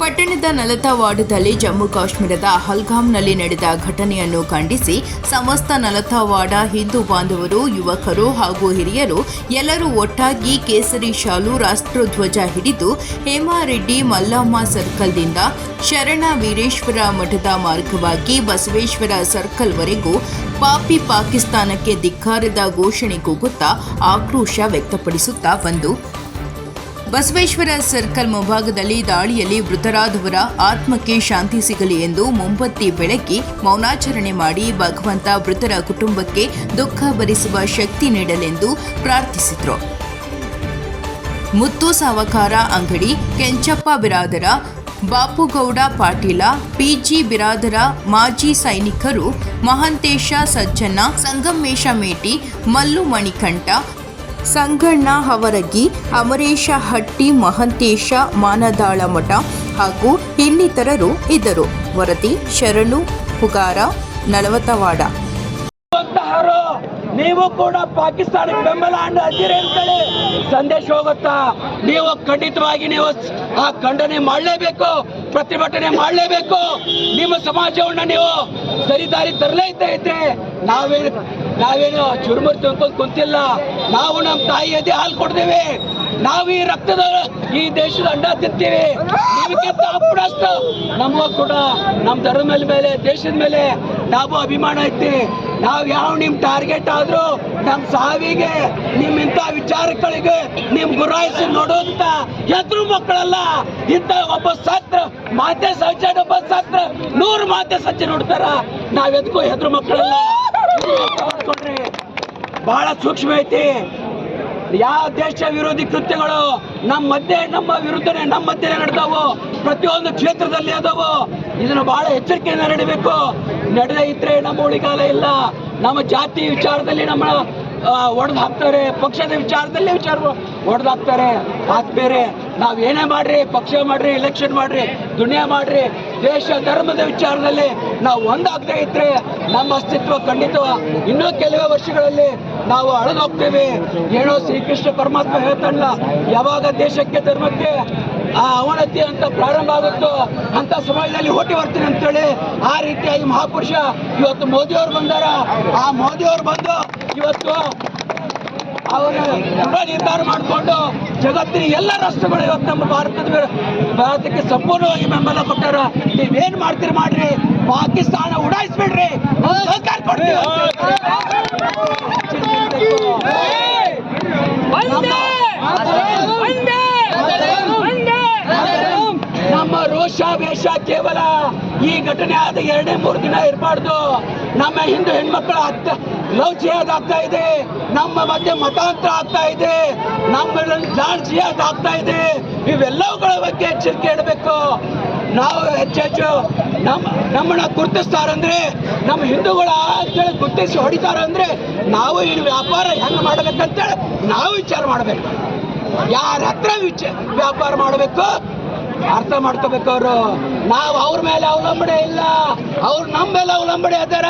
ಪಟ್ಟಣದ ನಲತಾವಾಡದಲ್ಲಿ ಜಮ್ಮು ಕಾಶ್ಮೀರದ ಹಲ್ಗಾಮ್ನಲ್ಲಿ ನಡೆದ ಘಟನೆಯನ್ನು ಖಂಡಿಸಿ ಸಮಸ್ತ ನಲತಾವಾಡ ಹಿಂದೂ ಬಾಂಧವರು, ಯುವಕರು ಹಾಗೂ ಹಿರಿಯರು ಎಲ್ಲರೂ ಒಟ್ಟಾಗಿ ಕೇಸರಿ ಶಾಲು, ರಾಷ್ಟ್ರಧ್ವಜ ಹಿಡಿದು ಹೇಮಾರೆಡ್ಡಿ ಮಲ್ಲಮ್ಮ ಸರ್ಕಲ್ನಿಂದ ಶರಣ ವೀರೇಶ್ವರ ಮಠದ ಮಾರ್ಗವಾಗಿ ಬಸವೇಶ್ವರ ಸರ್ಕಲ್ವರೆಗೂ ಪಾಪಿ ಪಾಕಿಸ್ತಾನಕ್ಕೆ ಧಿಕ್ಕಾರದ ಘೋಷಣೆ ಕೂಗುತ್ತಾ ಆಕ್ರೋಶ ವ್ಯಕ್ತಪಡಿಸುತ್ತಾ ಬಂದು ಬಸವೇಶ್ವರ ಸರ್ಕಲ್ ಮುಂಭಾಗದಲ್ಲಿ ದಾಳಿಯಲ್ಲಿ ಮೃತರಾದವರ ಆತ್ಮಕ್ಕೆ ಶಾಂತಿ ಸಿಗಲಿ ಎಂದು ಮುಂಬತ್ತಿ ಬೆಳಕಿ ಮೌನಾಚರಣೆ ಮಾಡಿ ಭಗವಂತ ಮೃತರ ಕುಟುಂಬಕ್ಕೆ ದುಃಖ ಭರಿಸುವ ಶಕ್ತಿ ನೀಡಲೆಂದು ಪ್ರಾರ್ಥಿಸಿದರು. ಮುತ್ತು ಸಾವಕಾರ ಅಂಗಡಿ, ಕೆಂಚಪ್ಪ ಬಿರಾದರ, ಬಾಪುಗೌಡ ಪಾಟೀಲ, ಪಿಜಿ ಬಿರಾದರ, ಮಾಜಿ ಸೈನಿಕರು, ಮಹಂತೇಶ ಸಜ್ಜನ ಸಂಗಮೇಶ ಮೇಟಿ, ಮಲ್ಲು ಮಣಿಕಂಠ ಸಂಗಣ್ಣ ಹವರಗಿ ಅಮರೇಶ ಹಟ್ಟಿ ಮಹಂತೇಶ ಮಾನದಾಳ ಮಠ ಹಾಗೂ ಇನ್ನಿತರರು ಇದ್ದರು. ವರದಿ ಶರಣು ಹುಗಾರ ನಲವತ್ತವಾಡ. ನೀವು ಕೂಡ ಪಾಕಿಸ್ತಾನಕ್ಕೆ ಬೆಂಬಲ ಹಚ್ಚಿರಿ ಅಂತೇಳಿ ಸಂದೇಶ ಹೋಗುತ್ತಾ? ನೀವು ಖಂಡಿತವಾಗಿ ನೀವು ಆ ಖಂಡನೆ ಮಾಡಲೇಬೇಕು, ಪ್ರತಿಭಟನೆ ಮಾಡಲೇಬೇಕು. ನಿಮ್ಮ ಸಮಾಜವನ್ನು ನೀವು ಸರಿದಾರಿ ತರಲೇ ಇದ್ದೇ ನಾವೇನು ನಾವೇನು ಚುರುಮುರು ತಿಳ್ಕೊಂಡು ಕುಂತಿಲ್ಲ. ನಾವು ನಮ್ಮ ತಾಯಿ ಎದೆ ಹಾಲು ಕೊಡ್ತೇವೆ. ನಾವು ಈ ರಕ್ತದ ಈ ದೇಶದ ಅಂಡ ತಿಂತೀವಿ. ನಿಮಗಿಂತ ಅಪ್ಪಡಷ್ಟು ನಮ್ಮ ಕೂಡ ನಮ್ಮ ಧರ್ಮದ ಮೇಲೆ, ದೇಶದ ಮೇಲೆ ನಾವು ಅಭಿಮಾನ ಐತಿ ನಾವ್ ಯಾವ ನಿಮ್ ಟಾರ್ಗೆಟ್ ಆದ್ರು ನಮ್ ಸಾವಿಗೆ, ನಿಮ್ ಇಂಥ ವಿಚಾರಗಳಿಗೆ ನಿಮ್ ಗುರಾಯಿಸಿ ನೋಡೋಂತ ಎದ್ರು ಮಕ್ಕಳಲ್ಲ. ಇಂಥ ಒಬ್ಬ ಸತ್ರ, ಮಾತೆ ಸಜ್ಜ ಒಬ್ಬ ಸತ್ರ ನೂರು ಮಾತೆ ಸಜ್ಜೆ ನೋಡ್ತಾರ ನಾವ್ ಎದ್ಕೋ ಹೆದ್ರು ಮಕ್ಕಳಲ್ಲ. ಬಹಳ ಸೂಕ್ಷ್ಮ ಐತಿ. ಯಾವ ದೇಶ ವಿರೋಧಿ ಕೃತ್ಯಗಳು ನಮ್ಮ ಮಧ್ಯೆ, ನಮ್ಮ ವಿರುದ್ಧನೇ ನಮ್ಮ ಮಧ್ಯೆ ನಡೆದವು. ಪ್ರತಿಯೊಂದು ಕ್ಷೇತ್ರದಲ್ಲಿ ಅದಾವು ಇದನ್ನು ಬಹಳ ಎಚ್ಚರಿಕೆಯಿಂದ ನಡಿಬೇಕು. ನಡೆದೇ ಇದ್ರೆ ನಮ್ಮ ಉಳಿಗಾಲ ಇಲ್ಲ. ನಮ್ಮ ಜಾತಿ ವಿಚಾರದಲ್ಲಿ ನಮ್ಮ ಒಡೆದು ಹಾಕ್ತಾರೆ. ಪಕ್ಷದ ವಿಚಾರದಲ್ಲಿ ವಿಚಾರ ಒಡೆದು ಹಾಕ್ತಾರೆ. ಆತ ಬೇರೆ. ನಾವು ಏನೇ ಮಾಡ್ರಿ, ಪಕ್ಷ ಮಾಡ್ರಿ ಎಲೆಕ್ಷನ್ ಮಾಡ್ರಿ, ದುನಿಯಾ ಮಾಡ್ರಿ, ದೇಶ ಧರ್ಮದ ವಿಚಾರದಲ್ಲಿ ನಾವು ಒಂದಾಗದೇ ಇದ್ರೆ ನಮ್ಮ ಅಸ್ತಿತ್ವ ಖಂಡಿತ ಇನ್ನೂ ಕೆಲವೇ ವರ್ಷಗಳಲ್ಲಿ ನಾವು ಅಳದೋಗ್ತೇವೆ ಏನೋ ಶ್ರೀಕೃಷ್ಣ ಪರಮಾತ್ಮ ಹೇಳ್ತಾನಲ್ಲ, ಯಾವಾಗ ದೇಶಕ್ಕೆ ಧರ್ಮಕ್ಕೆ ಆ ಅವನತಿ ಅಂತ ಪ್ರಾರಂಭ ಆಗುತ್ತೋ ಅಂತ ಸಮಾಜದಲ್ಲಿ ಹೊಟ್ಟಿ ಬರ್ತೀನಿ ಅಂತೇಳಿ ಆ ರೀತಿಯಾಗಿ ಮಹಾಪುರುಷ ಇವತ್ತು ಮೋದಿಯವರು ಬಂದಾರ. ಆ ಮೋದಿಯವರು ಬಂದು ಇವತ್ತು ಅವರು ದೃಢ ನಿರ್ಧಾರ ಮಾಡಿಕೊಂಡು ಜಗತ್ತಿನ ಎಲ್ಲ ರಾಷ್ಟ್ರಗಳು ಇವತ್ತು ನಮ್ಮ ಭಾರತದ ಭಾರತಕ್ಕೆ ಸಂಪೂರ್ಣವಾಗಿ ಬೆಂಬಲ ಕೊಟ್ಟಾರ. ನೀವೇನ್ ಮಾಡ್ತೀರಿ ಮಾಡ್ರಿ, ಪಾಕಿಸ್ತಾನ ಉಡಾಯಿಸ್ಬಿಡ್ರಿ, ಸಹಕಾರ ಕೊಡ್ತೀವಿ ವೇಷ ಕೇವಲ ಈ ಘಟನೆ ಆದ ಎರಡೇ ಮೂರು ದಿನ ಇರಬಾರ್ದು. ನಮ್ಮ ಹಿಂದೂ ಹೆಣ್ಮಕ್ಳು ಆಗ್ತಾ ಲವ್ ಇದೆ. ನಮ್ಮ ಮಧ್ಯೆ ಮತಾಂತರ ಆಗ್ತಾ ಇದೆ. ನಮ್ಮ ಜಾನ್ ಜಿಹಾದ್ ಆಗ್ತಾ ಇದೆ. ಇವೆಲ್ಲವುಗಳ ಬಗ್ಗೆ ಎಚ್ಚರಿಕೆ ಇಡಬೇಕು. ನಾವು ಹೆಚ್ಚೆಚ್ಚು ನಮ್ಮ ನಮ್ಮನ್ನ ಗುರುತಿಸ್ತಾರಂದ್ರೆ, ನಮ್ಮ ಹಿಂದೂಗಳ ಅಂತೇಳಿ ಗುರುತಿಸಿ ಹೊಡಿತಾರಂದ್ರೆ, ನಾವು ಈ ವ್ಯಾಪಾರ ಹೆಂಗ್ ಮಾಡ್ಬೇಕಂತೇಳಿ ನಾವು ವಿಚಾರ ಮಾಡ್ಬೇಕು. ಯಾರ ಹತ್ರ ವಿಚ ವ್ಯಾಪಾರ ಮಾಡಬೇಕು ಅರ್ಥ ಮಾಡ್ಕೋಬೇಕು ಅವರು ನಾವು ಅವ್ರ ಮೇಲೆ ಅವಲಂಬನೆ ಇಲ್ಲ. ಅವ್ರು ನಮ್ಮ ಮೇಲೆ ಅವಲಂಬನೆ ಅದಾರ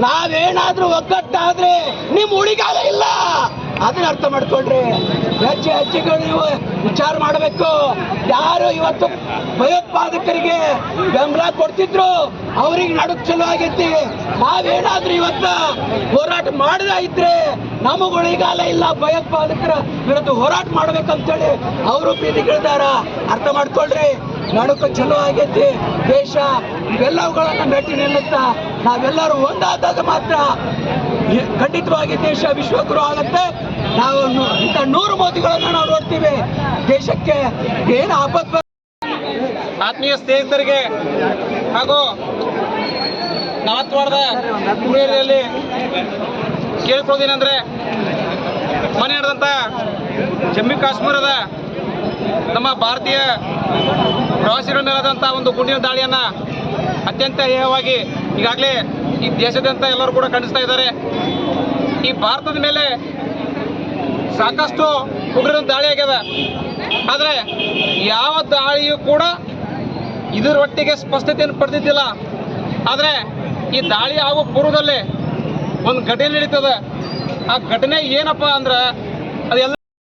ನಾವೇನಾದ್ರೂ ಒಗ್ಗಟ್ಟಾದ್ರೆ ನಿಮ್ ಉಳಿಗಾಲ ಇಲ್ಲ. ಅದನ್ನ ಅರ್ಥ ಮಾಡ್ಕೊಳ್ರಿ. ಹೆಚ್ಚು ಹೆಚ್ಚಿಗೆ ನೀವು ವಿಚಾರ ಮಾಡಬೇಕು. ಯಾರು ಇವತ್ತು ಭಯೋತ್ಪಾದಕರಿಗೆ ಬೆಂಬಲ ಕೊಡ್ತಿದ್ರು, ಅವ್ರಿಗೆ ನಡುಕ್ ಚಲೋ ಆಗೈತಿ. ನಾವೇನಾದ್ರೂ ಇವತ್ತ ಹೋರಾಟ ಮಾಡದ ಇದ್ರೆ ನಮಗ್ ಉಳಿಗಾಲ ಇಲ್ಲ, ಭಯೋತ್ಪಾದಕರ ವಿರುದ್ಧ ಹೋರಾಟ ಮಾಡ್ಬೇಕಂತೇಳಿ ಅವರು ಬೀದಿಗಿಳಿದಾರ ಅರ್ಥ ಮಾಡ್ಕೊಳ್ರಿ, ನಡುಕ ಚಲೋ ಆಗೈತಿ. ದೇಶ, ಇವೆಲ್ಲವುಗಳನ್ನ ಭೇಟಿ ನಿಲ್ಲುತ್ತಾ ನಾವೆಲ್ಲರೂ ಒಂದಾದಾಗ ಮಾತ್ರ ಖಂಡಿತವಾಗಿ ದೇಶ ವಿಶ್ವಗುರು ಆಗುತ್ತೆ. ನಾವು ಇಂಥ ನೂರು ಮೋದಿಗಳನ್ನ ನಾವು ನೋಡ್ತೀವಿ ದೇಶಕ್ಕೆ ಏನು ಆಪತ್ ಆತ್ಮೀಯ ಸ್ನೇಹಿತರಿಗೆ ಹಾಗೂ ನಾತ್ವಾಡದ ಕುಡಿಯಲ್ಲಿ ಕೇಳ್ಕೊಳ್ಳೋದೇನೆಂದರೆ, ಮನೆ ನಡೆದಂಥ ಜಮ್ಮು ಕಾಶ್ಮೀರದ ನಮ್ಮ ಭಾರತೀಯ ಪ್ರವಾಸಿಗಳ ಮೇಲಾದಂಥ ಒಂದು ಗುಂಡಿನ ದಾಳಿಯನ್ನು ಅತ್ಯಂತ ಹೇಯವಾಗಿ ಈಗಾಗಲೇ ಈ ದೇಶದಂತ ಎಲ್ಲರೂ ಕೂಡ ಖಂಡಿಸ್ತಾ ಇದ್ದಾರೆ. ಈ ಭಾರತದ ಮೇಲೆ ಸಾಕಷ್ಟು ಉಗ್ರರ ದಾಳಿ ಆಗ್ಯದ ಆದರೆ ಯಾವ ದಾಳಿಯೂ ಕೂಡ ಇದರ ಒಟ್ಟಿಗೆ ಸ್ಪಷ್ಟತೆಯನ್ನು ಪಡೆದಿದ್ದಿಲ್ಲ. ಆದರೆ ಈ ದಾಳಿ ಆಗೋ ಪೂರ್ವದಲ್ಲಿ ಒಂದು ಘಟನೆ ನಡೀತದೆ. ಆ ಘಟನೆ ಏನಪ್ಪ ಅಂದ್ರೆ ಅದೆಲ್ಲ